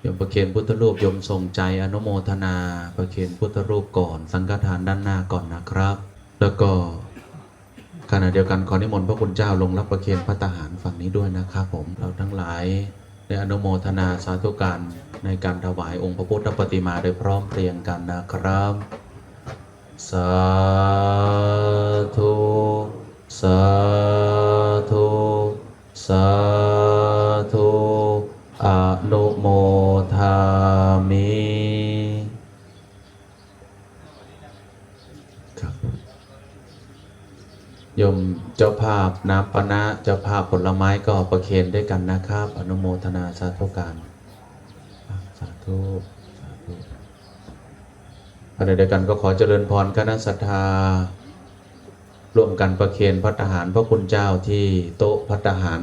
โยมประเคนพุทธรูปโยมทรงใจอนุโมทนาประเคนพุทธรูปก่อน สังฆทานด้านหน้าก่อนนะครับ แล้วก็ขณะเดียวกันขอนิมนต์พระคุณเจ้าลงรับประเคนพระทหารฝั่งนี้ด้วยนะครับผมเราทั้งหลายได้อนุโมทนาสาธุการในการถวายองค์พระพุทธปฏิมาโดยพร้อมเพรียงกันนะครับ สาธุ สาธุ สา ยมเจ้าภาพน้ำปนะเจ้าภาพผลไม้ก็ประเคนด้วยกันนะครับ อนุโมทนาสาธุการสาธุสาธุขณะเดียวกันก็ขอเจริญพรคณะศรัทธาร่วมกันประเคนพัฒหารพระคุณเจ้าที่โต๊ะพัฒหาร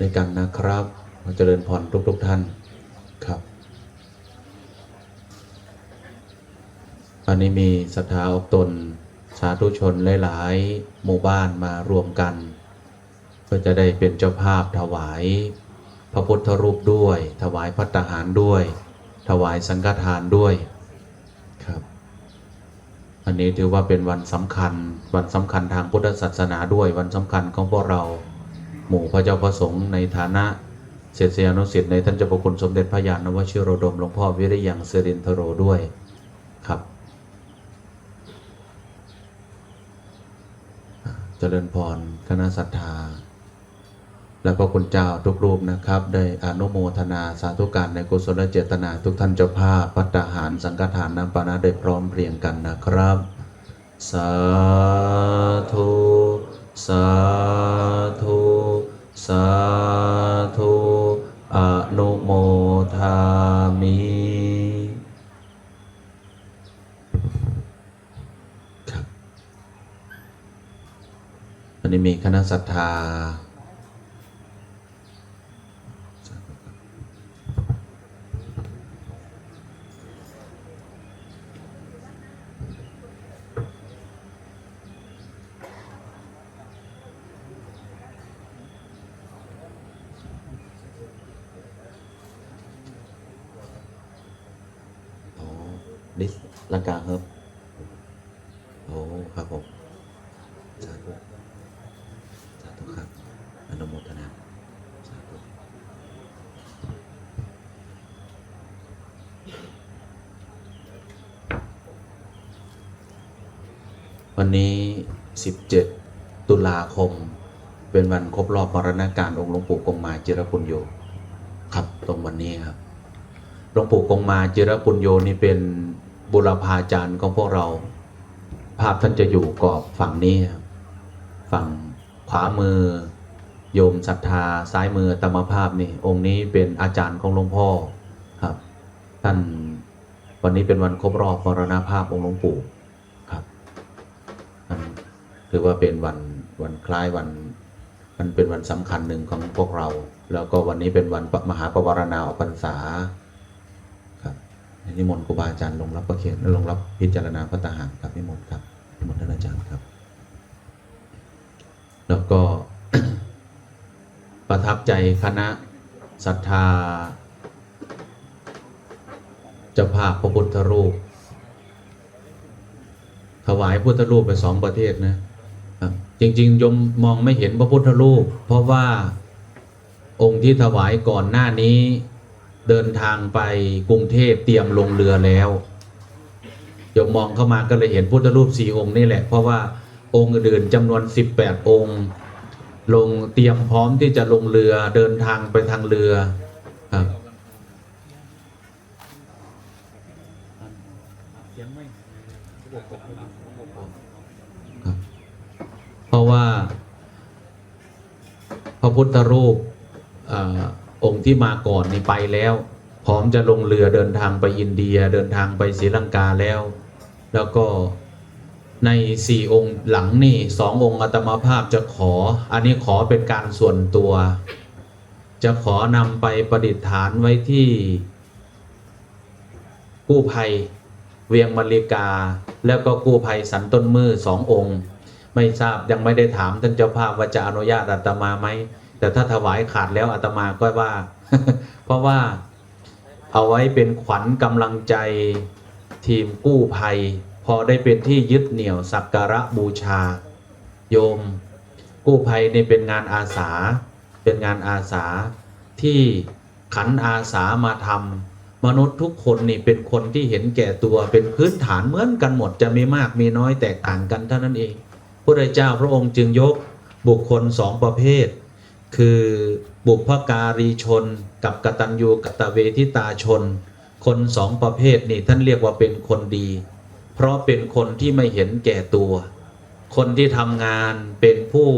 ด้วยกันนะครับขอเจริญพรทุกๆทท่านครับวันนี้มีศรัทธาออกตน สาธุชนหลายๆหมู่บ้านมารวมกันเพื่อจะได้เป็นเจ้าภาพถวาย พระพุทธรูปด้วย ถวายพัตตาหารด้วย ถวายสังฆทานด้วยครับ อันนี้ถือว่าเป็นวันสำคัญวันสำคัญทางพุทธศาสนาด้วยวันสำคัญของพวกเราหมู่พระเจ้าประสงค์ในฐานะเศรษฐยานุสิทธิ์ในท่านเจ้าพระคุณสมเด็จพระญาณวชิโรดมหลวงพ่อวิริยังเสรินทโรด้วยครับ เจริญพรคณะศรัทธา และพระคุณเจ้าทุกรูปนะครับ ได้อนุโมทนาสาธุการในกุศลเจตนาทุกท่านเจ้าภาพพัตตาหารสังฆทานน้ำปานะได้พร้อมเพรียงกันนะครับ สาธุ สาธุ สาธุ อนุโมทามิ ครับ วั นี้มีคณะศรัทธาโอ้ดิสลังกาครับ โอ้ครับผม สาธุ สาธุครับ อนุโมทนา สาธุ วันนี้ 17 ตุลาคม เป็นวันครบรอบมรณการองค์หลวงปู่กงมาจิรปุญโยครับตรงวันนี้ครับหลวงปู่กงมาจิรปุญโยนี่เป็นบุรพาจารย์ของพวกเรา ภาพท่านจะอยู่กรอบฝั่งนี้ครับฝั่งขวามือ โยมศรัทธาซ้ายมือตมภาพนี่องค์นี้เป็นอาจารย์ของหลวงพ่อครับ ท่านวันนี้เป็นวันครบรอบมรณภาพองค์หลวงปู่ ถือว่าเป็นวันวันคล้ายวันมันเป็นวันสำคัญหนึ่งของพวกเรา แล้วก็วันนี้เป็นวันมหาปวารณาออกพรรษาครับนิมนต์ครูบาอาจารย์ลงรับประเคนลงรับพิจารณาพระตาหารครับนิมนต์ครับนิมนต์ท่านอาจารย์ครับ แล้วก็ประทับใจคณะศรัทธาเจ้าภาพพระพุทธรูป ถวายพุทธรูปไปสองประเทศนะ จริงๆยมมองไม่เห็นพระพุทธรูป เพราะว่าองค์ที่ถวายก่อนหน้านี้ เดินทางไปกรุงเทพเตรียมลงเรือแล้วยมมองเข้ามาก็เลยเห็นพุทธรูปสี่องค์นี่แหละ เพราะว่าองค์อื่นจำนวน 18 องค์ ลงเตรียมพร้อมที่จะลงเรือเดินทางไปทางเรือครับครับเพราะว่า พุทธรูปอองค์ที่มาก่อนนี่ไปแล้ว พร้อมจะลงเรือเดินทางไปอินเดียเดินทางไปศรีลังกาแล้ว แล้วก็ในสี่องค์หลังนี่สององค์อาตมาภาพจะขอ อันนี้ขอเป็นการส่วนตัว จะขอนำไปประดิษฐานไว้ที่กู้ภัยเวียงมริกา แล้วก็กู้ภัยสันต้นมือสององค์ ไม่ทราบยังไม่ได้ถามท่านเจ้าภาพว่าจะอนุญาตอาตมาไหม แต่ถ้าถวายขาดแล้วอาตมาก็ว่า เพราะว่าเอาไว้เป็นขวัญกำลังใจทีมกู้ภัย พอได้เป็นที่ยึดเหนี่ยวสักการะบูชา โยม กู้ภัยนี่เป็นงานอาสา เป็นงานอาสาที่ขันอาสามาทำมนุษย์ทุกคนนี่เป็นคนที่เห็นแก่ตัวเป็นพื้นฐานเหมือนกันหมดจะมีมากมีน้อยแตกต่างกันเท่านั้นเองพระเจ้าพระองค์จึงยกบุคคลสองประเภท คือบุพการีชนกับกตัญญูกตเวทิตาชน คนสองประเภทนี่ท่านเรียกว่าเป็นคนดี เพราะเป็นคนที่ไม่เห็นแก่ตัว คนที่ทำงานเป็นผู้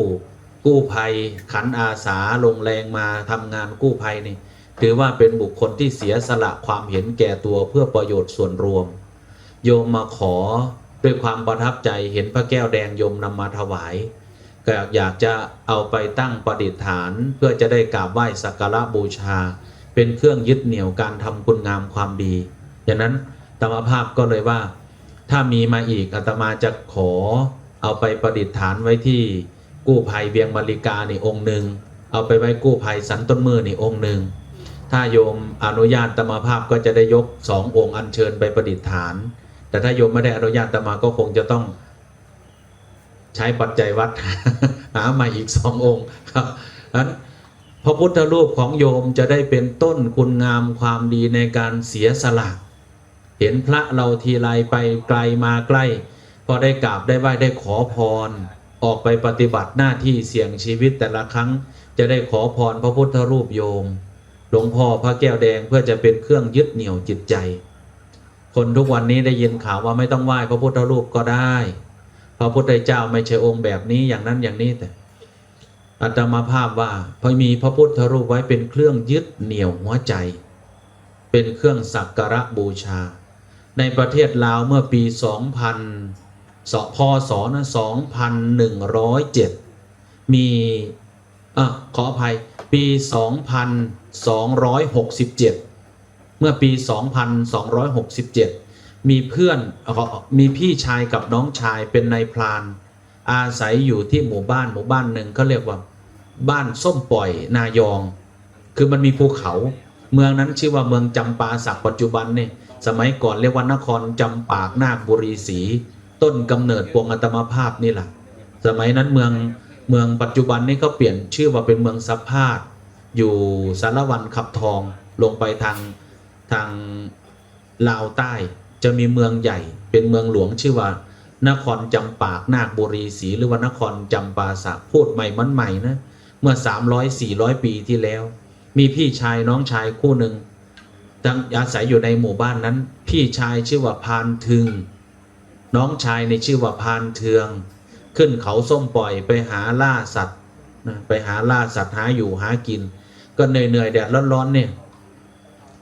กู้ภัยขันอาสาลงแรงมาทำงานกู้ภัยนี่ถือว่าเป็นบุคคลที่เสียสละความเห็นแก่ตัวเพื่อประโยชน์ส่วนรวม โยมมาขอด้วยความประทับใจเห็นพระแก้วแดงโยมนำมาถวาย ก็อยากจะเอาไปตั้งประดิษฐาน เพื่อจะได้กราบไหว้สักการะบูชา เป็นเครื่องยึดเหนี่ยวการทำคุณงามความดีดังนั้นธรรมภาพก็เลยว่า ถ้ามีมาอีกอาตมาจะขอเอาไปประดิษฐานไว้ที่กู้ภัยเวียงมาริกานี่องค์หนึ่งเอาไปไว้กู้ภัยสันต้นมือนี่องค์หนึ่งถ้าโยมอนุญาตธรรมภาพก็จะได้ยกสององค์อัญเชิญไปประดิษฐาน แต่ถ้าโยมไม่ได้อนุญาตธรรมาก็คงจะต้อง ใช้ปัจจัยวัดหามาอีกสององค์ครับนั้นพระพุทธรูปของโยมจะได้เป็นต้นคุณงามความดีในการเสียสละเห็นพระเราทีไรไปไกลมาใกล้ พอได้กราบได้ไหว้ได้ขอพร ออกไปปฏิบัติหน้าที่เสี่ยงชีวิตแต่ละครั้ง จะได้ขอพรพระพุทธรูปโยมหลวงพ่อพระแก้วแดงเพื่อจะเป็นเครื่องยึดเหนี่ยวจิตใจ คนทุกวันนี้ได้ยินข่าวว่าไม่ต้องไหว้พระพุทธรูปก็ได้ พระพุทธเจ้าไม่ใช่องค์แบบนี้อย่างนั้นอย่างนี้แต่อาตมาภาพว่าพอมีพระพุทธรูปไว้เป็นเครื่องยึดเหนี่ยวหัวใจ เป็นเครื่องสักการะบูชา ในประเทศลาวเมื่อปี 2000สพศนะ2107 มีอะขออภัยปี 2267 เมื่อปี 2267 มีเพื่อนมีพี่ชายกับน้องชายเป็นนายพราน อาศัยอยู่ที่หมู่บ้านหมู่บ้านหนึ่งเขาเรียกว่า บ้านส้มปล่อยนายอง คือมันมีภูเขา เมืองนั้นชื่อว่าเมืองจำปาสักปัจจุบันนี่สมัยก่อนเรียกว่านครจำปากนาคบุรีศรีต้นกำเนิดปวงอัตมาภาพนี่แหละสมัยนั้นเมืองเมืองปัจจุบันนี่เขาเปลี่ยนชื่อว่าเป็นเมืองสัพพาทอยู่สารวันขับทองลงไปทางทางลาวใต้ จะมีเมืองใหญ่เป็นเมืองหลวงชื่อว่า นครจำปากนาคบุรีศรีหรือว่านครจำปาสักพูดใหม่มันใหม่นะเมื่อ 300 400 ปีที่แล้ว มีพี่ชายน้องชายคู่หนึ่งตั้งอาศัยอยู่ในหมู่บ้านนั้น พี่ชายชื่อว่าพานทึง น้องชายในชื่อว่าพานเทือง ขึ้นเขาส้มปล่อยไปหาล่าสัตว์นะไปหาล่าสัตว์หาอยู่หากิน ก็เหนื่อยๆแดดร้อนๆเนี่ย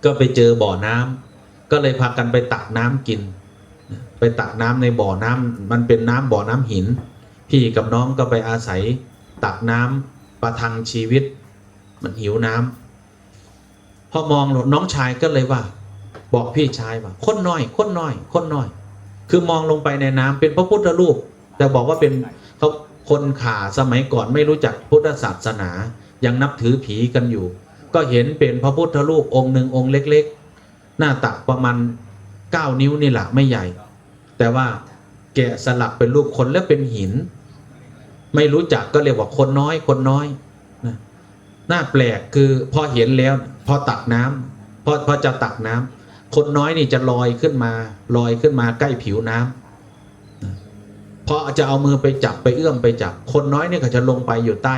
ก็ไปเจอบ่อน้ำ ก็เลยพากันไปตักน้ำกิน ไปตักน้ำในบ่อน้ำมันเป็นน้ำบ่อน้ำหิน พี่กับน้องก็ไปอาศัยตักน้ำประทังชีวิต มันหิวน้ำพอมองน้องชายก็เลยว่า บอกพี่ชายว่าคนน้อยคนน้อยคนน้อย คือมองลงไปในน้ำเป็นพระพุทธรูป แต่บอกว่าเป็นเขาคนข่าสมัยก่อนไม่รู้จักพุทธศาสนา ยังนับถือผีกันอยู่ ก็เห็นเป็นพระพุทธรูปองค์หนึ่งองค์เล็ก ๆ หน้าตักประมาณ 9 นิ้วนี่แหละไม่ใหญ่ แต่ว่าแกะสลักเป็นรูปคนและเป็นหิน ไม่รู้จักก็เรียกว่าคนน้อยคนน้อยนะน่าแปลกคือพอเห็นแล้วพอตักน้ำพอพอจะตักน้ำคนน้อยนี่จะลอยขึ้นมา ลอยขึ้นมาใกล้ผิวน้ำพอจะเอามือไปจับไปเอื้อมไปจับ คนน้อยนี่ก็จะลงไปอยู่ใต้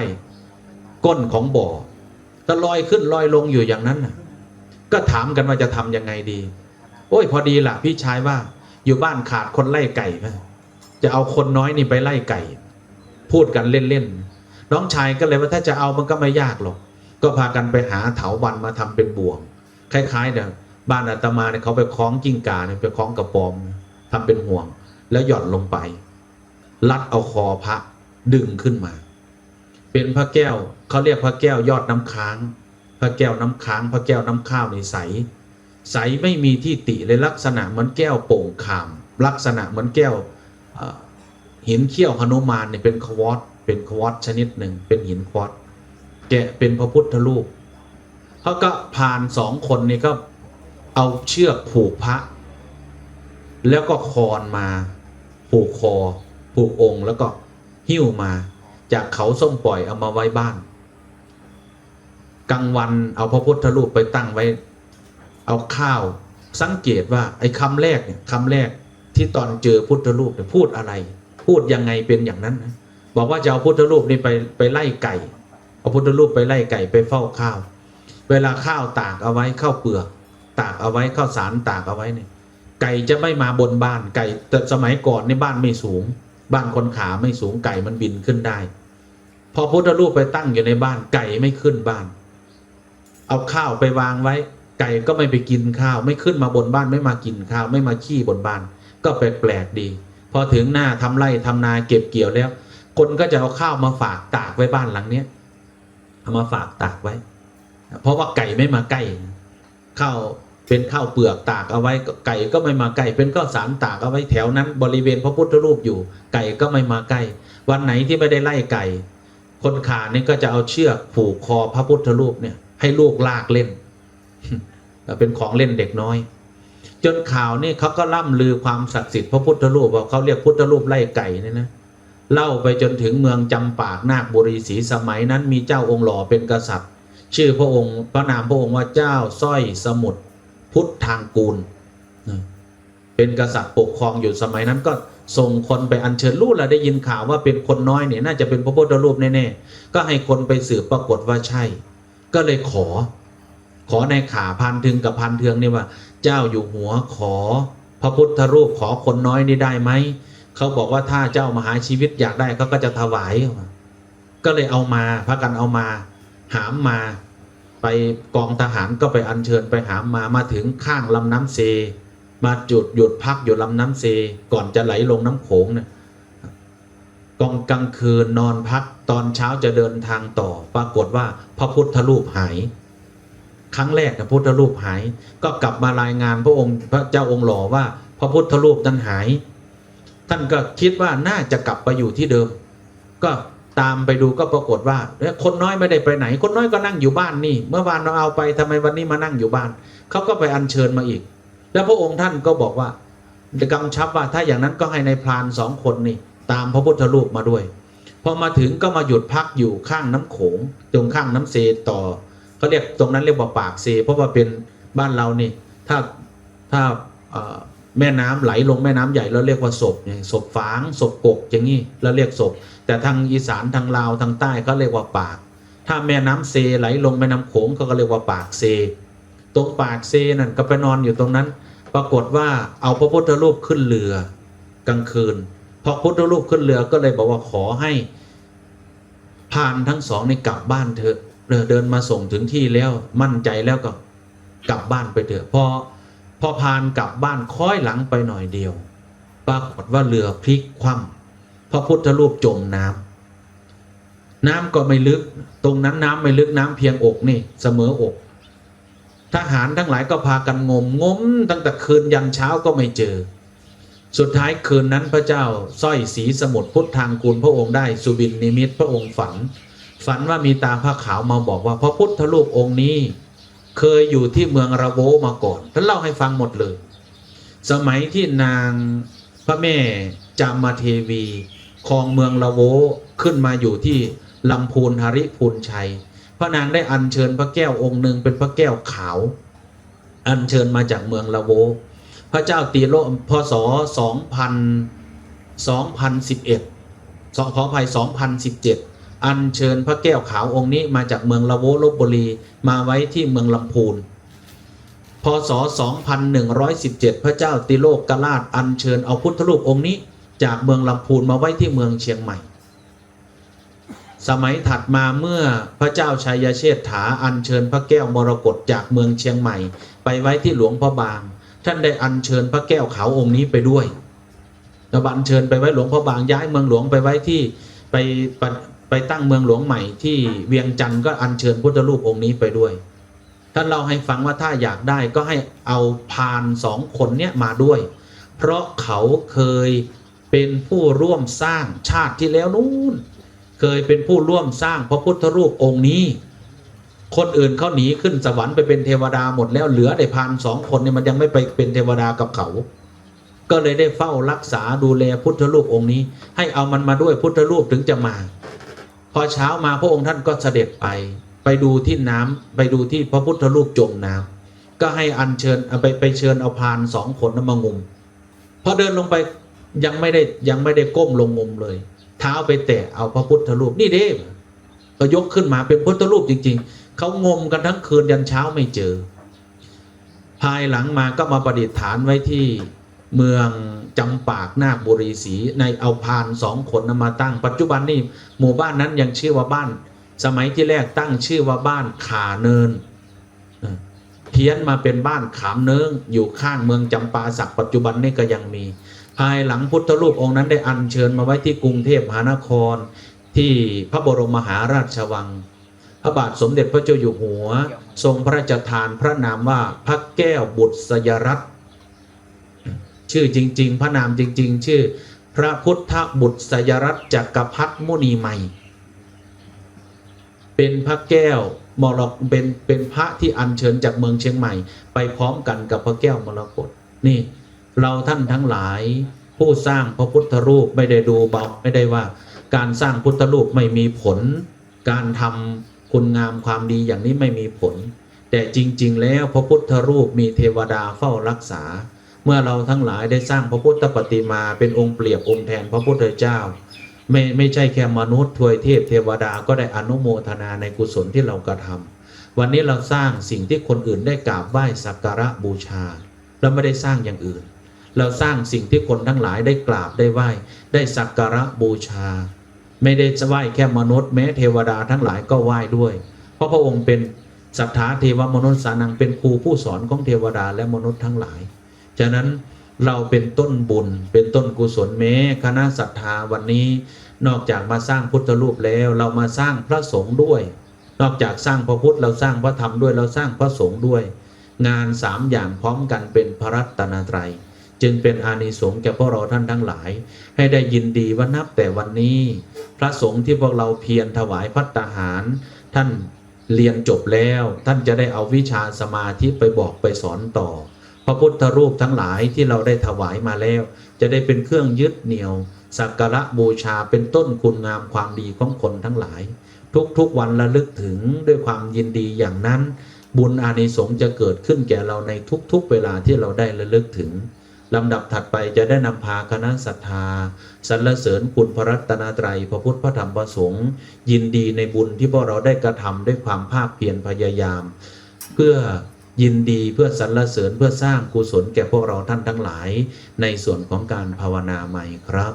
ก้นของบ่อก็ลอยขึ้นลอยลงอยู่อย่างนั้นนะ ก็ถามกันว่าจะทำยังไงดี โอ้ยพอดีล่ะ พี่ชายว่า อยู่บ้านขาดคนไล่ไก่ไหมจะเอาคนน้อยนี่ไปไล่ไก่ พูดกันเล่นๆน้องชายก็เลยว่าถ้าจะเอามันก็ไม่ยากหรอกก็พากันไปหาเถาวันมาทำเป็นบ่วง คล้ายๆเนี่ยบ้านอาตมาเนี่ยเขาไปคล้องกิ้งกาเนี่ยไปคล้องกระปอมทำเป็นห่วง แล้วหย่อนลงไป ลัดเอาคอพระดึงขึ้นมา เป็นพระแก้วเขาเรียกพระแก้วยอดน้ำค้าง ระแก้วน้ำค้างพระแก้วน้ำข้าวนี่ใส ใสไม่มีที่ติเลยลักษณะเหมือนแก้วโป่งขาม ลักษณะเหมือนแก้วหินเขี้ยวหนุมานเนี่ยเป็นควอตเป็นควอตชนิดหนึ่งเป็นหินควอตแกะเป็นพระพุทธรูปเขาก็ผ่านสองคนนี่ก็เอาเชือกผูกพระ แล้วก็คอนมาผูกคอผูกองค์แล้วก็หิ้วมา จากเขาส้มปล่อยเอามาไว้บ้าน กลางวันเอาพระพุทธรูปไปตั้งไว้ เอาข้าว สังเกตว่าไอ้คำแรกเนี่ยคำแรกที่ตอนเจอพุทธรูปเนี่ยพูดอะไร พูดยังไงเป็นอย่างนั้นนะบอกว่าจะเอาพุทธรูปนี่ไปไปไล่ไก่ เอาพุทธรูปไปไล่ไก่ไปเฝ้าข้าว เวลาข้าวตากเอาไว้ข้าวเปลือก ตากเอาไว้ข้าวสารตากเอาไว้เนี่ยไก่จะไม่มาบนบ้านไก่แต่สมัยก่อนในบ้านไม่สูง บ้านคนขาไม่สูงไก่มันบินขึ้นได้ พอพุทธรูปไปตั้งอยู่ในบ้านไก่ไม่ขึ้นบ้าน เอาข้าวไปวางไว้ ไก่ก็ไม่ไปกินข้าว ไม่ขึ้นมาบนบ้านไม่มากินข้าว ไม่มาขี้บนบ้าน ก็แปลกๆดี พอถึงหน้าทำไร่ทำนาเก็บเกี่ยวแล้ว คนก็จะเอาข้าวมาฝากตากไว้บ้านหลังเนี้ยเอามาฝากตากไว้ เพราะว่าไก่ไม่มาใกล้ข้าวเป็นข้าวเปลือกตากเอาไว้ไก่ก็ไม่มาใกล้เป็นข้าวสารตากเอาไว้แถวนั้น บริเวณพระพุทธรูปอยู่ ไก่ก็ไม่มาใกล้ วันไหนที่ไม่ได้ไล่ไก่ คนขานี่ก็จะเอาเชือกผูกคอพระพุทธรูปเนี่ย ให้ลูกลากเล่นเป็นของเล่นเด็กน้อย จนข่าวนี่เขาก็ล่ำลือความศักดิ์สิทธิ์พระพุทธรูปว่าเขาเรียกพุทธรูปไล่ไก่เนี่ยนะเล่าไปจนถึงเมืองจำปากนาคบุรีศรีสมัยนั้นมีเจ้าองค์หล่อเป็นกษัตริย์ ชื่อพระองค์พระนามพระองค์ว่าเจ้าสร้อยสมุทรพุทธทางกูล เป็นกษัตริย์ปกครองอยู่สมัยนั้นก็ส่งคนไปอัญเชิญรูปแล้วได้ยินข่าวว่าเป็นคนน้อยเนี่ยน่าจะเป็นพระพุทธรูปแน่ๆก็ให้คนไปสืบปรากฏว่าใช่ ก็เลยขอ ขอในขาพันถึงกับพันเทืองนี่ว่า เจ้าอยู่หัวขอ พระพุทธรูปขอคนน้อยนี่ได้ไหมเขาบอกว่าถ้าเจ้ามหาชีวิตอยากได้เขาก็จะถวาย ก็เลยเอามาพากันเอามา หามมา ไปกองทหารก็ไปอัญเชิญไปหามมามาถึงข้างลำน้ำเซ มาจุดหยุดพักอยู่ลำน้ำเซ ก่อนจะไหลลงน้ำโขงเนี่ย กองกลางคืนนอนพักตอนเช้าจะเดินทางต่อ ปรากฏว่าพระพุทธรูปหาย ครั้งแรกนะพุทธรูปหาย ก็กลับมารายงานพระองค์พระเจ้าองค์หล่อว่า พระพุทธรูปนั้นหาย ท่านก็คิดว่าน่าจะกลับไปอยู่ที่เดิม ก็ตามไปดูก็ปรากฏว่าเอ๊ะคนน้อยไม่ได้ไปไหน คนน้อยก็นั่งอยู่บ้านนี่ เมื่อวานเราเอาไปทำไมวันนี้มานั่งอยู่บ้านเขาก็ไปอัญเชิญมาอีก แล้วพระองค์ท่านก็บอกว่าจะกำชับว่าถ้าอย่างนั้นก็ให้ในพรานสองคนนี่ ตามพระพุทธรูปมาด้วยพอมาถึงก็มาหยุดพักอยู่ข้างน้ำโขงตรงข้างน้ำเซต่อเขาเรียกตรงนั้นเรียกว่าปากเซ เพราะว่าเป็นบ้านเรานี่ถ้าถ้าแม่น้ำไหลลงแม่น้ำใหญ่เราเรียกว่าศพไงศพฝางศพกกอย่างนี้เราเรียกศพ แต่ทางอีสานทางลาวทางใต้เขาเรียกว่าปาก ถ้าแม่น้ำเซไหลลงแม่น้ำโขงเขาก็เรียกว่าปากเซ ตรงปากเซนั่นก็ไปนอนอยู่ตรงนั้น ปรากฏว่าเอาพระพุทธรูปขึ้นเรือกลางคืน พอพุทธรูปขึ้นเรือก็เลยบอกว่าขอให้พานทั้งสองในกลับบ้านเถอะเรือเดินมาส่งถึงที่แล้วมั่นใจแล้วก็กลับบ้านไปเถอะพอพอพานกลับบ้านค้อยหลังไปหน่อยเดียว ปรากฏว่าเรือพลิกคว่ำพระพุทธรูปจมน้ำน้ำก็ไม่ลึก ตรงนั้นน้ำไม่ลึกน้ำเพียงอกนี่เสมออกทหารทั้งหลายก็พากันงมงมตั้งแต่คืนยันเช้าก็ไม่เจอ สุดท้ายคืนนั้นพระเจ้าสร้อยสีสมุทรพุทธทางกูลพระองค์ได้สุบินนิมิตพระองค์ฝัน ฝันว่ามีตาผ้าขาวมาบอกว่าพระพุทธรูปองค์นี้ เคยอยู่ที่เมืองระโวมาก่อนท่านเล่าให้ฟังหมดเลย สมัยที่นางพระแม่จามาเทวีครองเมืองละโวขึ้นมาอยู่ที่ลำพูนหริพูนชัย พระนางได้อัญเชิญพระแก้วองค์หนึ่งเป็นพระแก้วขาว อัญเชิญมาจากเมืองละโว พระเจ้าตีโลพศ2000 2011สขออภัย2017 อัญเชิญพระแก้วขาวองค์นี้มาจากเมืองละโวลบบุรี มาไว้ที่เมืองลำพูนพศ 2117 พระเจ้าติโลกกราชอัญเชิญเอาพุทธรูปองค์นี้ จากเมืองลำพูนมาไว้ที่เมืองเชียงใหม่ สมัยถัดมาเมื่อพระเจ้าชัยเชษฐาอัญเชิญพระแก้วมรกตจากเมืองเชียงใหม่ ไปไว้ที่หลวงพ่อบาง ท่านได้อัญเชิญพระแก้วขาวองค์นี้ไปด้วยแล้วอัญเชิญไปไว้หลวงพ่อบางย้ายเมืองหลวงไปไว้ที่ไปไปไปตั้งเมืองหลวงใหม่ที่เวียงจันทร์ก็อัญเชิญพุทธรูปองค์นี้ไปด้วย ท่านเล่าให้ฟังว่าถ้าอยากได้ก็ให้เอาพานสองคนเนี้ยมาด้วย เพราะเขาเคยเป็นผู้ร่วมสร้างชาติที่แล้วนู้น เคยเป็นผู้ร่วมสร้างพระพุทธรูปองค์นี้ คนอื่นเขาหนีขึ้นสวรรค์ไปเป็นเทวดาหมดแล้วเหลือได้พานสองคนเนี่ยมันยังไม่ไปเป็นเทวดากับเขา ก็เลยได้เฝ้ารักษาดูแลพุทธรูปองค์นี้ ให้เอามันมาด้วยพุทธรูปถึงจะมา พอเช้ามาพระองค์ท่านก็เสด็จไป ไปดูที่น้ำไปดูที่พระพุทธรูปจมน้ำก็ให้อัญเชิญไปไปเชิญเอาพานสองคนนั้นมางุมพอเดินลงไปยังไม่ได้ยังไม่ได้ก้มลงงมเลย เท้าไปแตะเอาพระพุทธรูปนี่เด้ก็ยกขึ้นมาเป็นพุทธรูปจริง ๆ เขางมกันทั้งคืนยันเช้าไม่เจอ ภายหลังมาก็มาประดิษฐานไว้ที่เมืองจำปากนาคบุรีศรีในเอาพานสองคนนำมาตั้ง ปัจจุบันนี่หมู่บ้านนั้นยังชื่อว่าบ้าน สมัยที่แรกตั้งชื่อว่าบ้านขาเนินเพี้ยนมาเป็นบ้านขามเนิงอยู่ข้างเมืองจำปาสักปัจจุบันนี่ก็ยังมี ภายหลังพุทธรูปองค์นั้นได้อัญเชิญมาไว้ที่กรุงเทพมหานคร ที่พระบรมมหาราชวัง ระบาทสมเด็จพระเจ้าอยู่หัว ทรงพระราชทานพระนามว่าพระแก้วบุตรสยรัตน์ชื่อจริง ๆ พระนามจริง ๆ ชื่อ พระพุทธบุตรสยรัตน์จักรพรรดิมุนีใหม่ เป็นพระแก้วมรกเป็นเป็นพระที่อัญเชิญจากเมืองเชียงใหม่ ไปพร้อมกันกับพระแก้วมรกตนี่ เราท่านทั้งหลายผู้สร้างพระพุทธรูปไม่ได้ดูเบาไม่ได้ว่า การสร้างพุทธรูปไม่มีผล การทำ คุณงามความดีอย่างนี้ไม่มีผล แต่จริง ๆ แล้วพระพุทธรูปมีเทวดาเฝ้ารักษา เมื่อเราทั้งหลายได้สร้างพระพุทธปฏิมาเป็นองค์เปรียบองค์แทนพระพุทธเจ้า ไม่ไม่ใช่แค่มนุษย์ทวยเทพเทวดาก็ได้อนุโมทนาในกุศลที่เรากระทำวันนี้เราสร้างสิ่งที่คนอื่นได้กราบไหว้สักการะบูชา เราไม่ได้สร้างอย่างอื่น เราสร้างสิ่งที่คนทั้งหลายได้กราบได้ไหว้ได้สักการะบูชา ไม่ได้จะไหว้แค่มนุษย์แม้เทวดาทั้งหลายก็ไหว้ด้วย เพราะพระองค์เป็นสัทธาเทวมนุษย์สานังเป็นครูผู้สอนของเทวดาและมนุษย์ทั้งหลาย ฉะนั้นเราเป็นต้นบุญ เป็นต้นกุศลแม้คณะศรัทธาวันนี้นอกจากมาสร้างพุทธรูปแล้ว เรามาสร้างพระสงฆ์ด้วย นอกจากสร้างพระพุทธเราสร้างพระธรรมด้วยเราสร้างพระสงฆ์ด้วย งานสามอย่างพร้อมกันเป็นพระรัตนตรัยจึงเป็นอานิสงส์แก่พวกเราท่านทั้งหลาย ให้ได้ยินดีว่านับแต่วันนี้ พระสงฆ์ที่พวกเราเพียรถวายพัตตาหาร ท่านเรียนจบแล้ว ท่านจะได้เอาวิชาสมาธิไปบอกไปสอนต่อ พระพุทธรูปทั้งหลายที่เราได้ถวายมาแล้ว จะได้เป็นเครื่องยึดเหนี่ยว สักการะบูชาเป็นต้นคุณงามความดีของคนทั้งหลาย ทุกๆวันระลึกถึงด้วยความยินดีอย่างนั้น บุญอานิสงส์จะเกิดขึ้นแก่เราในทุกๆเวลาที่เราได้ระลึกถึง ลำดับถัดไปจะได้นำพาคณะศรัทธาสรรเสริญคุณพระรัตนตรัยพระพุทธพระธรรมพระสงฆ์ยินดีในบุญที่พวกเราได้กระทำด้วยความภาคเพียรพยายาม เพื่อยินดีเพื่อสรรเสริญเพื่อสร้างกุศลแก่พวกเราท่านทั้งหลาย ในส่วนของการภาวนาใหม่ครับ